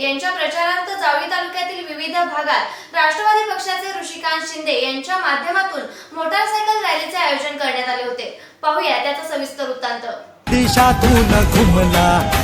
यांच्या प्रचारार्थ जावळी तालुक्यातील विविध भागात राष्ट्रवादी पक्षाचे ऋषिकांत शिंदे यांच्या माध्यमातून मोटारसायकल रॅलीचे आयोजन करण्यात आले होते. पाहूया त्याचा सविस्तर वृत्तांत. देशातून घुमला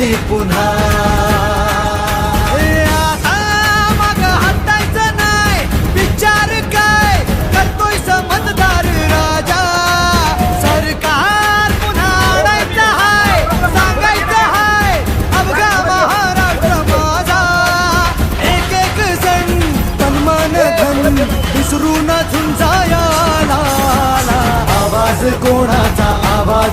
पुन्हा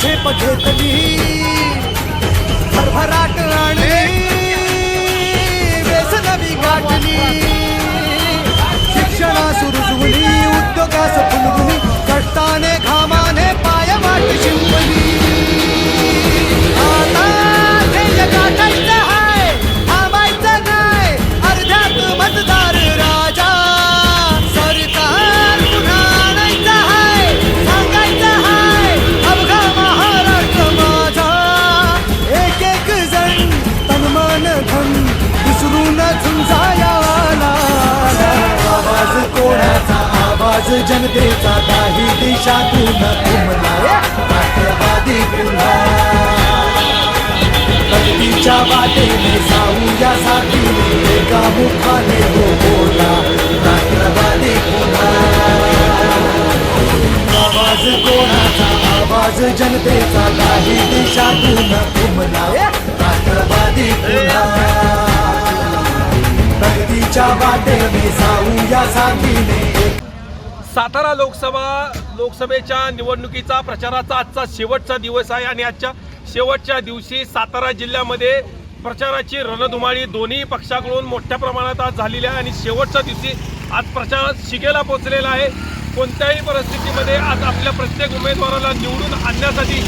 झेप घेतली देशातून घुमला राष्ट्रवादी पुन्हा प्रगतीच्या वाटेने जाऊ या एका मुखाने तो बोला राष्ट्रवादी पुन्हा आवाज कोणाचा आवाज जनतेचा काही देशातून घुमला राष्ट्रवादी पुन्हा प्रगतीच्या वाटेने जाऊ या सातारा लोकसभा लोकसभेच्या निवडणुकीचा प्रचाराचा आजचा शेवटचा दिवस आहे आणि आजच्या शेवटच्या दिवशी सातारा जिल्ह्यामध्ये प्रचाराची रणधुमाळी दोन्ही पक्षाकडून मोठ्या प्रमाणात आज झालेली आहे आणि शेवटच्या दिवशी आज प्रचार शिगेला पोहोचलेला आहे. कोणत्याही परिस्थितीमध्ये आज आपल्या प्रत्येक उमेदवाराला निवडून आणण्यासाठी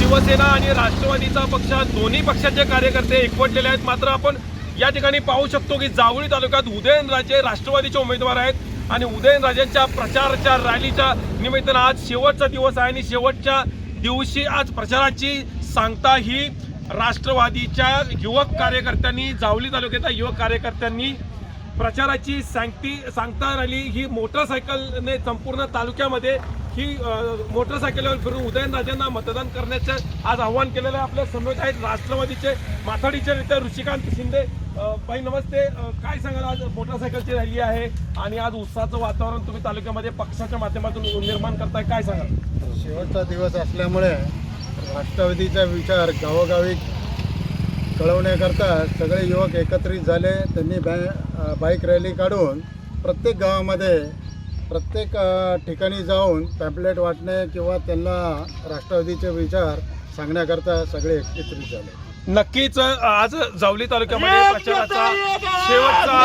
शिवसेना आणि राष्ट्रवादीचा पक्ष दोन्ही पक्षाचे कार्यकर्ते एकवटलेले आहेत. मात्र आपण या ठिकाणी पाहू शकतो की जावळी तालुक्यात उदयनराजे राष्ट्रवादीचे उमेदवार आहेत आणि उदयनराजेंच्या प्रचाराच्या रॅलीच्या निमित्तानं आज शेवटचा दिवस आहे आणि शेवटच्या दिवशी आज प्रचाराची सांगता ही राष्ट्रवादीच्या युवक कार्यकर्त्यांनी जावली तालुक्याच्या युवक कार्यकर्त्यांनी प्रचाराची सांगती सांगता रॅली ही मोटरसायकलने संपूर्ण तालुक्यामध्ये ही मोटरसायकलवर फिरून उदयनराजेंना मतदान करण्याचं आज आव्हान केलेलं आहे आपल्यासमोर आहेत राष्ट्रवादीचे माथाडीचे नेते ऋषिकांत शिंदे. भाई नमस्ते. काय सांगाल आज मोटरसायकलची रॅली आहे आणि आज उत्साहाचं वातावरण तुम्ही तालुक्यामध्ये पक्षाच्या माध्यमातून निर्माण करताय काय सांगाल? शेवटचा दिवस असल्यामुळे राष्ट्रवादीचा विचार गावोगावी कळवण्याकरता सगळे युवक एकत्रित झाले. त्यांनी बॅ बाईक रॅली काढून प्रत्येक गावामध्ये प्रत्येक ठिकाणी जाऊन पॅम्पलेट वाटणे किंवा त्यांना राष्ट्रवादीचे विचार सांगण्याकरता सगळे एकत्रित झाले. नक्कीच आज जावली तालुक्यामध्ये प्रचाराचा शेवटचा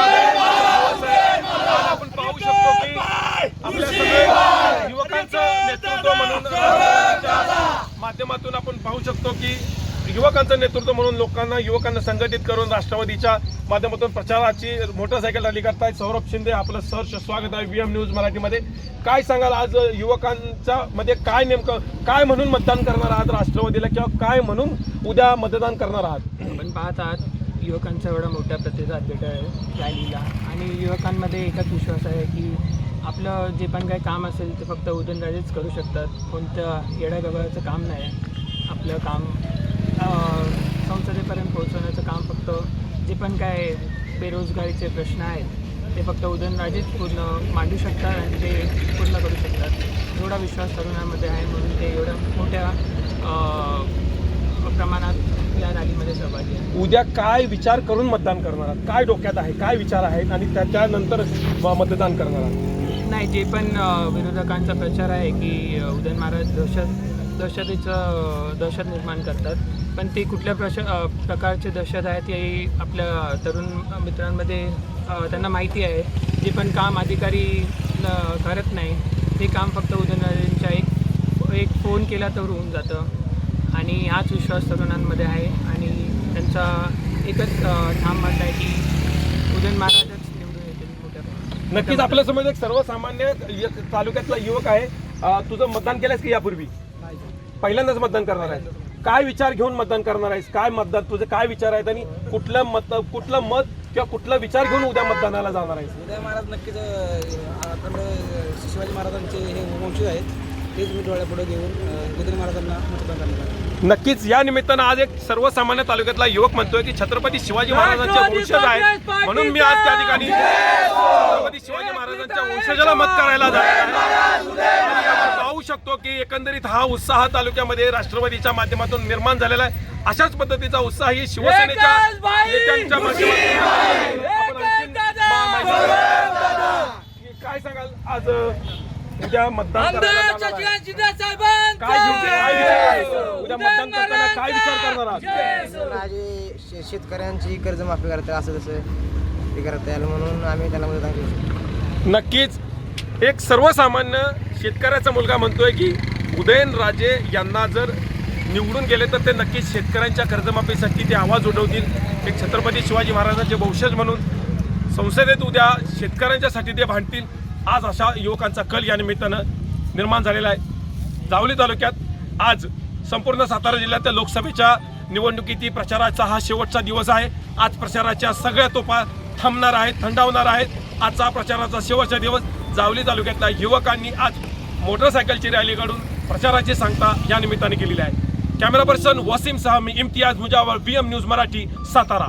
आपण पाहू शकतो की आपल्या सगळे युवकांचं नेतृत्व म्हणून अ, त्या माध्यमातून आपण पाहू शकतो की युवकांचं नेतृत्व म्हणून लोकांना युवकांना संघटित करून राष्ट्रवादीच्या माध्यमातून प्रचाराची मोटरसायकल रॅली करतायत सौरभ शिंदे आपलं सहर्ष स्वागत आहे व्हीएम न्यूज मराठीमध्ये. काय सांगाल आज युवकांच्या मध्ये काय नेमकं काय म्हणून मतदान करणार आहात राष्ट्रवादीला किंवा काय म्हणून उद्या मतदान करणार आहात? आपण पाहत आहात युवकांचा एवढा मोठा प्रतिसाद भेट आहे रॅलीला आणि युवकांमध्ये एकच विश्वास आहे की आपलं जे पण काही काम असेल ते फक्त उदयनराजेच करू शकतात. कोणतं येड्यागबाळाचं काम नाही. आपलं काम संसदेपर्यंत पोहोचवण्याचं काम फक्त जे पण काय बेरोजगारीचे प्रश्न आहेत ते फक्त उदयनराजेच पूर्ण मांडू शकतात आणि ते पूर्ण करू शकतात. एवढा विश्वास तरुणांमध्ये आहे म्हणून ते एवढ्या मोठ्या प्रमाणात या रॅलीमध्ये सहभागी आहे उद्या काय विचार करून मतदान करणार आहात? काय डोक्यात आहे? काय विचार आहेत? आणि त्याच्यानंतर म- मतदान करणार आहात? नाही जे पण विरोधकांचा प्रचार आहे की उदयन महाराज दहशत दहशतीचं दहशत निर्माण करतात. पण ते कुठल्या प्रश प्रकारचे दहशत आहे ते आपल्या तरुण मित्रांमध्ये त्यांना माहिती आहे. जे पण काम अधिकारी करत नाही ते काम फक्त उदयनराजेंच्या एक एक फोन केला तर होऊन जातं. आणि हाच विश्वास तरुणांमध्ये आहे. आणि त्यांचा एकच ठाम मत आहे की उदयन महाराज निवडून येतील मोठ्या प्रमाणात. नक्कीच आपल्यासमोर एक सर्वसामान्य तालुक्यातला युवक आहे. तुझं मतदान केलंयस की यापूर्वी? पहिल्यांदाच मतदान करणार आहे काय विचार घेऊन मतदान करणार आहेस? काय मतदान तुझे काय विचार आहेत आणि कुठलं मत कुठलं मत किंवा कुठला विचार घेऊन उद्या मतदानाला जाणार आहेस? उदय महाराज नक्कीच शिवाजी महाराजांचे हे वंशज आहेत. तेच मी डोळ्यापुढे घेऊन महाराजांना मतदान करणार नक्कीच या निमित्तानं आज एक सर्वसामान्य तालुक्यातला युवक म्हणतोय की छत्रपती शिवाजी महाराजांचे वंशज आहेत. म्हणून मी आज त्या ठिकाणी छत्रपती शिवाजी महाराजांच्या वंशजाला मत करायला पाहू शकतो की एकंदरीत हा उत्साह तालुक्यामध्ये राष्ट्रवादीच्या माध्यमातून निर्माण झालेला आहे. अशाच पद्धतीचा उत्साह ही शिवसेनेच्या नेत्यांच्या माध्यमातून काय सांगाल? आज उद्या मतदान करायला जाणार आहे. काय घेऊन काय विचार आहे? उद्या मतदान करताना काय विचार करणार आहात? शे- शेतकऱ्यांची कर्जमाफी असं तसं ते करता येईल म्हणून आम्ही त्याला मतदान करू शकतो. नक्कीच. एक सर्वसामान्य शेतकऱ्याचा मुलगा म्हणतोय की उदयनराजे यांना जर निवडून गेले तर ते नक्कीच शेतकऱ्यांच्या कर्जमाफीसाठी ते आवाज उठवतील. एक छत्रपती शिवाजी महाराजांचे वंशज म्हणून संसदेत उद्या शेतकऱ्यांच्यासाठी ते भांडतील. आज अशा युवकांचा कल या निमित्तानं निर्माण झालेला आहे. जावली तालुक्यात आज संपूर्ण सातारा जिल्ह्यातल्या लोकसभेच्या निवडणुकीतील प्रचाराचा हा शेवटचा दिवस आहे. आज प्रचाराच्या सगळ्या तोफा थांबणार आहेत थंडावणार आहेत. आजचा प्रचाराचा शेवटचा दिवस. जावली तालुक्यातल्या युवकांनी आज मोटरसायकलची रॅली काढून प्रचाराची सांगता या निमित्ताने केलेली आहे. कॅमेरा पर्सन वसीम सह मी Imtiyaz Mujawar B M news Marathi Satara.